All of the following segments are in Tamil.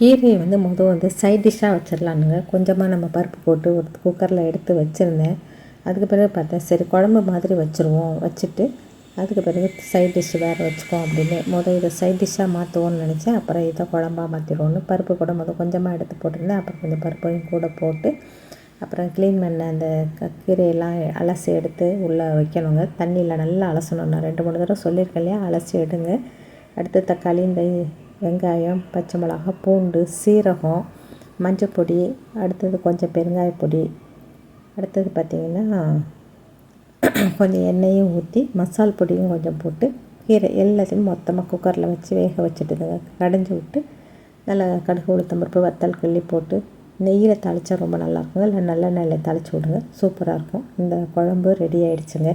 கீரையை வந்து மொதல் வந்து சைட் டிஷ்ஷாக வச்சிடலானுங்க கொஞ்சமாக நம்ம பருப்பு போட்டு ஒரு குக்கரில் எடுத்து வச்சுருந்தேன். அதுக்கு பிறகு பார்த்தேன் சரி குழம்பு மாதிரி வச்சுருவோம். வச்சுட்டு அதுக்கு பிறகு சைட் டிஷ் வேறு வச்சுக்கோம் அப்படின்னு. மொதல் இதை சைட் டிஷ்ஷாக மாற்றுவோன்னு நினச்சேன். அப்புறம் இதை குழம்பா மாற்றிடுவோன்னு பருப்பு கூட மொதல் கொஞ்சமாக எடுத்து போட்டிருந்தேன். அப்புறம் கொஞ்சம் பருப்பையும் கூட போட்டு அப்புறம் க்ளீன் பண்ண அந்த க கீரையெல்லாம் அலசி எடுத்து உள்ளே வைக்கணுங்க. தண்ணியில் நல்லா அலசணும். நான் ரெண்டு மூணு தடவை சொல்லியிருக்கேன் இல்லையா? அலசி எடுங்க. அடுத்து தக்காளி இந்த வெங்காயம் பச்சை மிளகா பூண்டு சீரகம் மஞ்சள் பொடி அடுத்தது கொஞ்சம் பெருங்காய பொடி. அடுத்தது பார்த்திங்கன்னா கொஞ்சம் எண்ணெயும் ஊற்றி மசால் பொடியும் கொஞ்சம் போட்டு கீரை எல்லாத்தையும் மொத்தமாக குக்கரில் வச்சு வேக வச்சுட்டுதுங்க கடைஞ்சி விட்டு நல்லா கடுகு உளுத்தம்பருப்பு வத்தல் கிள்ளி போட்டு நெய்யில் தாளித்தா ரொம்ப நல்லாயிருக்குங்க இல்லை நல்லெண்ணெயில் தாளித்து விடுங்க. சூப்பராக இருக்கும். இந்த குழம்பு ரெடி ஆகிடுச்சுங்க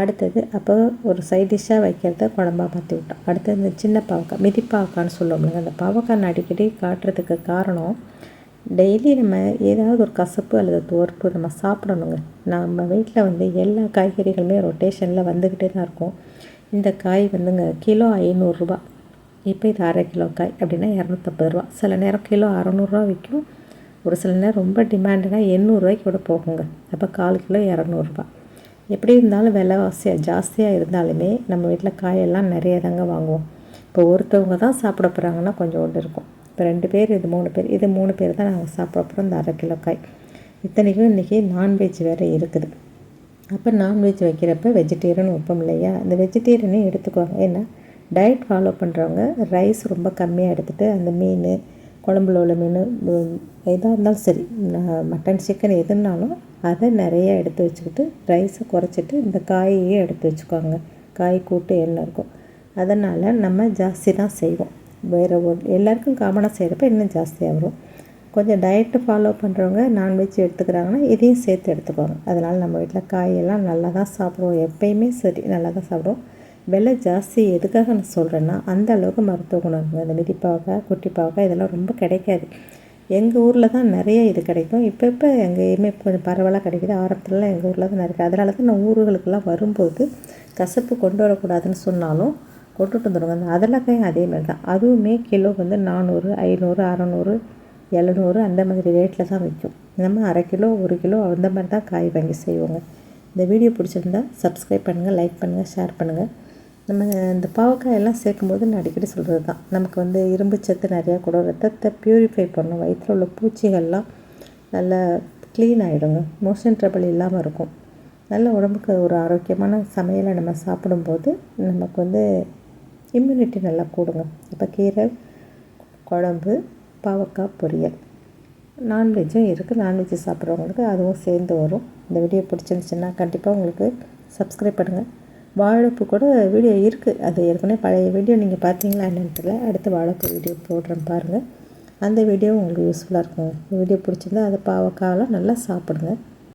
அடுத்தது அப்போ ஒரு சைட் டிஷ்ஷாக வைக்கிறத குழம்பா மாற்றி விட்டோம். அடுத்தது இந்த சின்ன பாவக்காய் மிதி பாவக்கான்னு சொல்லுவோம்ல அந்த பாவக்காய் அடிக்கடி காட்டுறதுக்கு காரணம் டெய்லி நம்ம ஏதாவது ஒரு கசப்பு அல்லது துவர்ப்பு நம்ம சாப்பிடணுங்க. நம்ம வீட்டில் வந்து எல்லா காய்கறிகளுமே ரொட்டேஷனில் வந்துக்கிட்டே தான் இருக்கும். இந்த காய் வந்துங்க கிலோ ஐநூறுரூபா இப்போ இது அரை கிலோ காய் அப்படின்னா இரநூத்தம்பது ரூபா. சில நேரம் கிலோ அறநூறுரூவா விற்கும். ஒரு சில நேரம் ரொம்ப டிமாண்டுனா எண்ணூறுரூவாய்க்கு கூட போகுங்க. அப்போ கால் கிலோ இரநூறுபா எப்படி இருந்தாலும் விலைவாசியாக ஜாஸ்தியாக இருந்தாலுமே நம்ம வீட்டில் காயெல்லாம் நிறைய தாங்க வாங்குவோம். இப்போ ஒருத்தவங்க தான் சாப்பிட போகிறாங்கன்னா கொஞ்சோண்டு இருக்கும். இப்போ ரெண்டு பேர் இது மூணு பேர் இது மூணு பேர் தான் நாங்கள் சாப்பிட போகிறோம் இந்த அரை கிலோ காய். இத்தனைக்கும் இன்றைக்கி நான்வெஜ் வேறு இருக்குது. அப்போ நான்வெஜ் வைக்கிறப்ப வெஜிடேரியன் வைப்போம் இல்லையா? அந்த வெஜிடேரியனே எடுத்துக்குவாங்க. ஏன்னா டயட் ஃபாலோ பண்ணுறவங்க ரைஸ் ரொம்ப கம்மியாக எடுத்துகிட்டு அந்த மீன் குழம்புல உள்ள மீன் எதாக இருந்தாலும் சரி மட்டன் சிக்கன் எதுனாலும் அதை நிறைய எடுத்து வச்சுக்கிட்டு ரைஸை குறைச்சிட்டு இந்த காயையும் எடுத்து வச்சுக்கோங்க காய் கூட்டு எண்ணெய் இருக்கும். அதனால் நம்ம ஜாஸ்தி தான் செய்வோம். வேறு ஒரு எல்லாருக்கும் காமனாக செய்கிறப்ப இன்னும் ஜாஸ்தியாக வரும். கொஞ்சம் டயட்டு ஃபாலோ பண்ணுறவங்க நான்வெஜ் எடுத்துக்கிறாங்கன்னா இதையும் சேர்த்து எடுத்துக்குவாங்க. அதனால் நம்ம வீட்டில் காயெல்லாம் நல்லா தான் சாப்பிடுவோம். எப்பயுமே சரி நல்லா தான் சாப்பிடுவோம். விலை ஜாஸ்தி எதுக்காக நான் சொல்கிறேன்னா அந்த அளவுக்கு மருத்துவ குணம் இருக்குங்க இந்த மிதிப்பாவக்காய் குட்டி இதெல்லாம் ரொம்ப கிடைக்காது. எங்கள் ஊரில் தான் நிறைய இது கிடைக்கும். இப்போ இப்போ எங்கேயுமே கொஞ்சம் பரவலாக கிடைக்கிது. ஆரம்பத்துலலாம் எங்கள் ஊரில் தான் நிறைய அதனால தான் நான் ஊர்களுக்கெல்லாம் வரும்போது கசப்பு கொண்டு வரக்கூடாதுன்னு சொன்னாலும் கொண்டுட்டு வந்துடுவாங்க அந்த அதலக்காயும் அதேமாதிரி தான். அதுவுமே கிலோ வந்து நானூறு ஐநூறு அறநூறு எழுநூறு அந்த மாதிரி ரேட்டில் தான் விற்கும். நம்ம அரை கிலோ ஒரு கிலோ அந்த மாதிரி தான் காய் வாங்கி செய்வோங்க. இந்த வீடியோ பிடிச்சிருந்தா சப்ஸ்கிரைப் பண்ணுங்கள் லைக் பண்ணுங்கள் ஷேர் பண்ணுங்கள் நம்ம இந்த பாவக்காய் எல்லாம் சேர்க்கும்போது நான் அடிக்கடி சொல்கிறது தான். நமக்கு வந்து இரும்பு சத்து நிறையா கூட ரத்தத்தை ப்யூரிஃபை பண்ணும். வயிற்றில் உள்ள பூச்சிகள்லாம் நல்லா க்ளீன் ஆகிடுங்க மோஷன் ட்ரபிள் இல்லாமல் இருக்கும். நல்ல உடம்புக்கு ஒரு ஆரோக்கியமான சமையலை நம்ம சாப்பிடும்போது நமக்கு வந்து இம்யூனிட்டி நல்லா கூடுங்க. இப்போ கீரை குழம்பு பாவக்காய் பொரியல். நான்வெஜ்ஜும் இருக்குது நான்வெஜ் சாப்பிட்றவங்களுக்கு அதுவும் சேர்ந்து வரும். இந்த வீடியோ பிடிச்சிருந்துச்சுன்னா கண்டிப்பாக உங்களுக்கு சப்ஸ்கிரைப் பண்ணுங்கள் வாழைப்பு கூட வீடியோ இருக்குது அது ஏற்கனவே பழைய வீடியோ நீங்கள் பார்த்தீங்களா என்னென்னு தெரியல. அடுத்து வாழைப்பூ வீடியோ போடுறேன் பாருங்கள் அந்த வீடியோ உங்களுக்கு யூஸ்ஃபுல்லாக இருக்கும். வீடியோ பிடிச்சிருந்தா அதை பாவக்காயெல்லாம் நல்லா சாப்பிடுங்க.